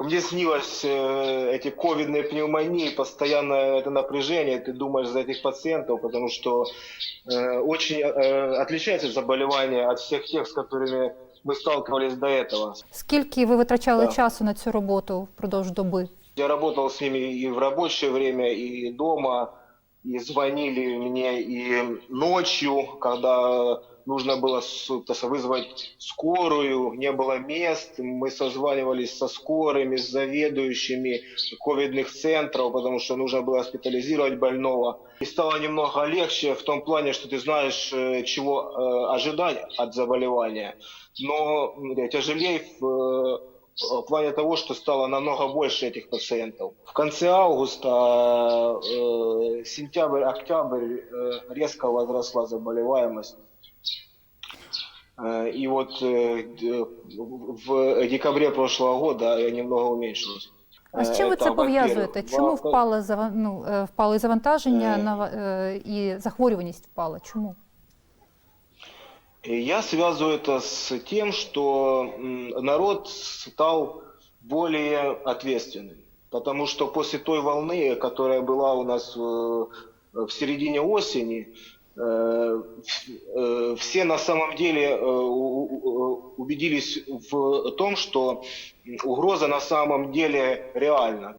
Мне снилось э, эти ковидные пневмонии, постоянное это напряжение, ты думаешь за этих пациентов, потому что э, очень э, отличается заболевание от всех тех, с которыми мы сталкивались до этого. Скільки ви витрачали Так. часу на цю роботу впродовж доби? Я работал с ними и в рабочее время, и дома, и звонили мне и ночью, когда нужно было с- то есть вызвать скорую, не было мест, мы созванивались со скорыми, с заведующими ковидных центров, потому что нужно было госпитализировать больного. И стало немного легче в том плане, что ты знаешь, э, чего э, ожидать от заболевания, но м, тяжелее в э, в плане того, что стало намного больше этих пациентов. В конце августа, э, сентябрь, октябрь э, резко возросла заболеваемость. Э, И вот э, д- в декабре прошлого года я немного уменьшилась. А з чим ви Е, це та, пов'язуєте? во-первых. Чому Во- впали зава- ну, е, впали завантаження Е. на ва- е, і захворюваність впала? Чому? Я связываю это с тем, что народ стал более ответственным. Потому что после той волны, которая была у нас э, в середине осени, э, э, все на самом деле убедились в том, что угроза на самом деле реальна.